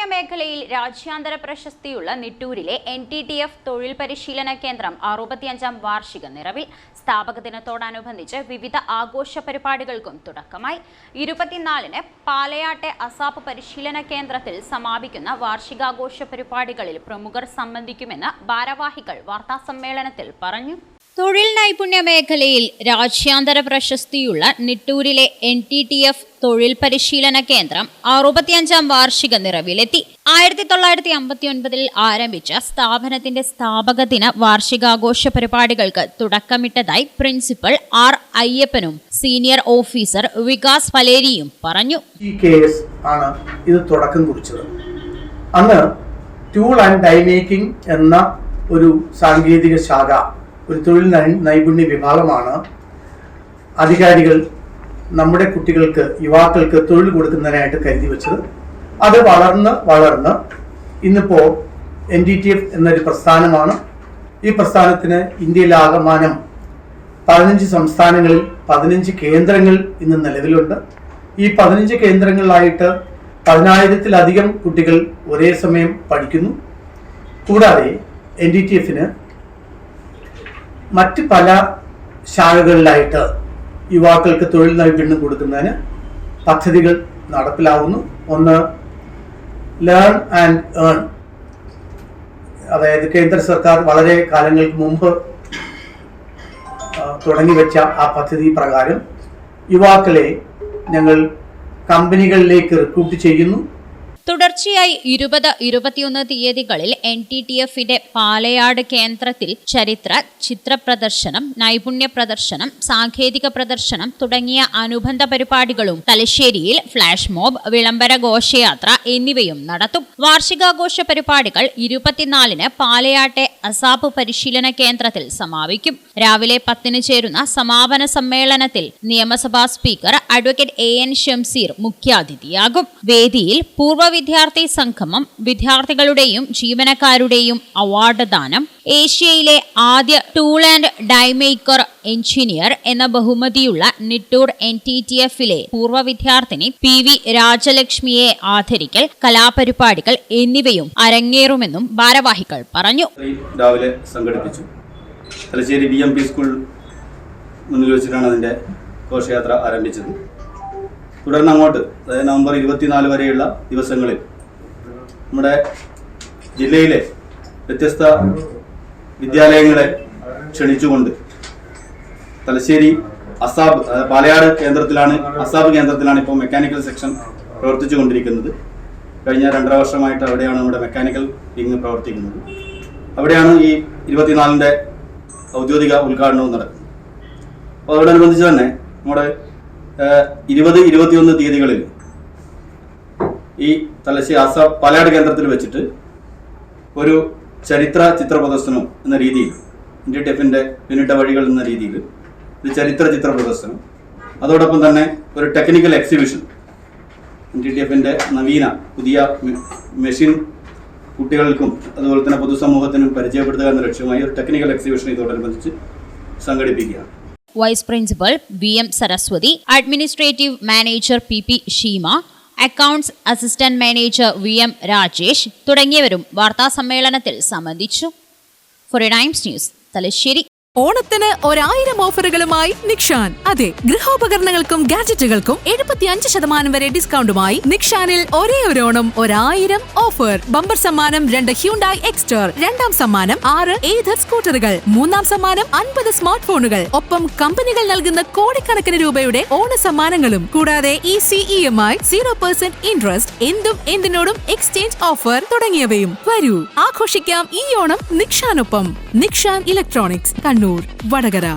നൈപുണ്യ മേഖലയിൽ രാജ്യാന്തര പ്രശസ്തിയുള്ള നിട്ടൂരിലെ എൻ ടി ടി എഫ് തൊഴിൽ പരിശീലന കേന്ദ്രം അറുപത്തിയഞ്ചാം വാർഷിക നിറവിൽ സ്ഥാപക ദിനത്തോടനുബന്ധിച്ച് വിവിധ ആഘോഷ പരിപാടികൾക്കും തുടക്കമായി. ഇരുപത്തിനാലിന് പാലയാട്ടെ അസാപ്പ് പരിശീലന കേന്ദ്രത്തിൽ സമാപിക്കുന്ന വാർഷികാഘോഷ പരിപാടികളിൽ പ്രമുഖർ സംബന്ധിക്കുമെന്ന് ഭാരവാഹികൾ വാർത്താസമ്മേളനത്തിൽ പറഞ്ഞു. തൊഴിൽ നൈപുണ്യ മേഖലയിൽ രാജ്യാന്തര പ്രശസ്തിയുള്ള നിട്ടൂരിലെ എൻ ടി ടി എഫ് തൊഴിൽ പരിശീലന കേന്ദ്രം അറുപത്തിയഞ്ചാം വാർഷിക നിറവിലെത്തി. ആയിരത്തി തൊള്ളായിരത്തി അമ്പത്തി ഒൻപതിൽ ആരംഭിച്ച സ്ഥാപനത്തിന്റെ സ്ഥാപക ദിന വാർഷികാഘോഷ പരിപാടികൾക്ക് തുടക്കമിട്ടതായി പ്രിൻസിപ്പൽ ആർ അയ്യപ്പനും സീനിയർ ഓഫീസർ വികാസ് പലേരിയും പറഞ്ഞു. ഈ കേസ് ആണ് ഇത് തുടക്കം കുറിച്ചത്. അന്ന് ടൂൾ ആൻഡ് ഡൈ മേക്കിംഗ് എന്ന ഒരു സാങ്കേതിക ശാഖ ഒരു തൊഴിൽ നൈപുണ്യ വിഭാഗമാണ്. അധികാരികൾ നമ്മുടെ കുട്ടികൾക്ക് യുവാക്കൾക്ക് തൊഴിൽ കൊടുക്കുന്നതിനായിട്ട് കരുതി വെച്ചത്. അത് വളർന്ന് വളർന്ന് ഇന്നിപ്പോൾ എൻ ഡി ടി എഫ് എന്നൊരു പ്രസ്ഥാനമാണ്. ഈ പ്രസ്ഥാനത്തിന് ഇന്ത്യയിലാകമാനം പതിനഞ്ച് സംസ്ഥാനങ്ങളിൽ പതിനഞ്ച് കേന്ദ്രങ്ങൾ ഇന്ന് നിലവിലുണ്ട്. ഈ പതിനഞ്ച് കേന്ദ്രങ്ങളിലായിട്ട് പതിനായിരത്തിലധികം കുട്ടികൾ ഒരേ സമയം പഠിക്കുന്നു. കൂടാതെ എൻ ഡി ടി എഫിന് മറ്റ് പല ശാഖകളിലായിട്ട് യുവാക്കൾക്ക് തൊഴിൽ നൈപുണ്യം കൊടുക്കുന്നതിന് പദ്ധതികൾ നടപ്പിലാവുന്നു. ഒന്ന് ലേൺ ആൻഡ് ഏൺ അതായത് കേന്ദ്ര സർക്കാർ വളരെ കാലങ്ങൾക്ക് മുമ്പ് തുടങ്ങി വെച്ച ആ പദ്ധതി പ്രകാരം യുവാക്കളെ ഞങ്ങൾ കമ്പനികളിലേക്ക് റിക്രൂട്ട് ചെയ്യുന്നു. തുടർച്ചയായി ഇരുപത് ഇരുപത്തിയൊന്ന് തീയതികളിൽ എൻ ടി ടി എഫിന്റെ പാലയാട് കേന്ദ്രത്തിൽ ചരിത്ര ചിത്ര പ്രദർശനം നൈപുണ്യ പ്രദർശനം സാങ്കേതിക പ്രദർശനം തുടങ്ങിയ അനുബന്ധ പരിപാടികളും തലശ്ശേരിയിൽ ഫ്ലാഷ് മോബ് വിളംബര ഘോഷയാത്ര എന്നിവയും നടത്തും. വാർഷികാഘോഷ പരിപാടികൾ ഇരുപത്തിനാലിന് പാലയാട്ടെ അസാപ്പ് പരിശീലന കേന്ദ്രത്തിൽ സമാപിക്കും. രാവിലെ പത്തിന് ചേരുന്ന സമാപന സമ്മേളനത്തിൽ നിയമസഭാ speaker advocate A N Shamseer മുഖ്യാതിഥിയാകും. വേദിയിൽ പൂർവ വിദ്യാർത്ഥി സംഗമം വിദ്യാർത്ഥികളുടെയും ജീവനക്കാരുടെയും അവാർഡ് ദാനം ഏഷ്യയിലെ ആദ്യ ടൂൾ ആൻഡ് ഡൈമേക്കർ എഞ്ചിനീയർ എന്ന ബഹുമതിയുള്ള നിട്ടൂർ എൻ ടി ടി എഫിലെ പൂർവ വിദ്യാർത്ഥിനി പി വി രാജലക്ഷ്മിയെ ആദരിക്കൽ കലാപരിപാടികൾ എന്നിവയും അരങ്ങേറുമെന്നും ഭാരവാഹികൾ പറഞ്ഞു. രാവിലെ സംഘടിപ്പിച്ചു. Thalassery B M P school മുന്നിൽ വെച്ചിട്ടാണ് അതിന്റെ ഘോഷയാത്ര ആരംഭിച്ചത്. തുടർന്ന് അങ്ങോട്ട് അതായത് നവംബർ ഇരുപത്തിനാല് വരെയുള്ള ദിവസങ്ങളിൽ നമ്മുടെ ജില്ലയിലെ വ്യത്യസ്ത വിദ്യാലയങ്ങളെ ക്ഷണിച്ചുകൊണ്ട് തലശ്ശേരി അസാബ് പാലയാട് കേന്ദ്രത്തിലാണ് അസാബ് കേന്ദ്രത്തിലാണ് ഇപ്പോൾ മെക്കാനിക്കൽ സെക്ഷൻ പ്രവർത്തിച്ചു കൊണ്ടിരിക്കുന്നത് കഴിഞ്ഞ രണ്ടര വർഷമായിട്ട് അവിടെയാണ് നമ്മുടെ മെക്കാനിക്കൽ വിങ് പ്രവർത്തിക്കുന്നത്. അവിടെയാണ് ഈ ഇരുപത്തിനാലിന്റെ ഔദ്യോഗിക ഉദ്ഘാടനവും നടക്കുന്നത്. അപ്പോൾ അതോടനുബന്ധിച്ച് തന്നെ നമ്മുടെ ഇരുപത് ഇരുപത്തിയൊന്ന് തീയതികളിൽ ഈ തലശ്ശേരി ആസാബ് പാലാട് കേന്ദ്രത്തിൽ വെച്ചിട്ട് ഒരു ചരിത്ര ചിത്ര പ്രദർശനം എന്ന രീതിയിൽ ഇന്ത്യ ടെഫിന്റെ പിന്നിട്ട വഴികൾ എന്ന രീതിയിൽ ഒരു ചരിത്ര ചിത്ര പ്രദർശനം അതോടൊപ്പം തന്നെ ഒരു technical exhibition N T T നവീന പുതിയ മെഷീൻ കുട്ടികൾക്കും അതുപോലെ തന്നെ പൊതുസമൂഹത്തിനും പരിചയപ്പെടുത്തുക എന്ന ലക്ഷ്യമായി ഒരു ടെക്നിക്കൽ എക്സിബിഷൻ ഇതോടനുബന്ധിച്ച് സംഘടിപ്പിക്കുകയാണ്. Vice principal B M Saraswathi administrative manager P P Sheema accounts assistant manager V M Rajesh തുടങ്ങിയവരും വാർത്താസമ്മേളനത്തിൽ സംബന്ധിച്ചു. ഫോർ ടൈംസ് ന്യൂസ് തലശ്ശേരി ഓണത്തിന് ഒരായിരം ഓഫറുകളുമായി നിക്ഷാൻ. അതെ ഗൃഹോപകരണങ്ങൾക്കും ഗാഡ്ജറ്റുകൾക്കും എഴുപത്തിയഞ്ച് ശതമാനം വരെ ഡിസ്കൗണ്ടുമായി നിക്ഷാനിൽ ഒരേ ഒരു ഓണം ഒരായിരം ഓഫർ. ബമ്പർ സമ്മാനം രണ്ട് ഹ്യൂണ്ടായി എക്സ്റ്റർ രണ്ടാം സമ്മാനം ആറ് ഏതർ സ്കൂട്ടറുകൾ മൂന്നാം സമ്മാനം അൻപത് സ്മാർട്ട് ഫോണുകൾ ഒപ്പം കമ്പനികൾ നൽകുന്ന കോടിക്കണക്കിന് രൂപയുടെ ഓണ സമ്മാനങ്ങളും കൂടാതെ E C E M I zero percent interest എന്തും എന്തിനോടും എക്സ്ചേഞ്ച് ഓഫർ തുടങ്ങിയവയും വരൂ. ആഘോഷിക്കാം ഈ ഓണം നിക്ഷാനൊപ്പം. നിക്ഷാൻ ഇലക്ട്രോണിക്സ് കണ്ണൂർ വടകര.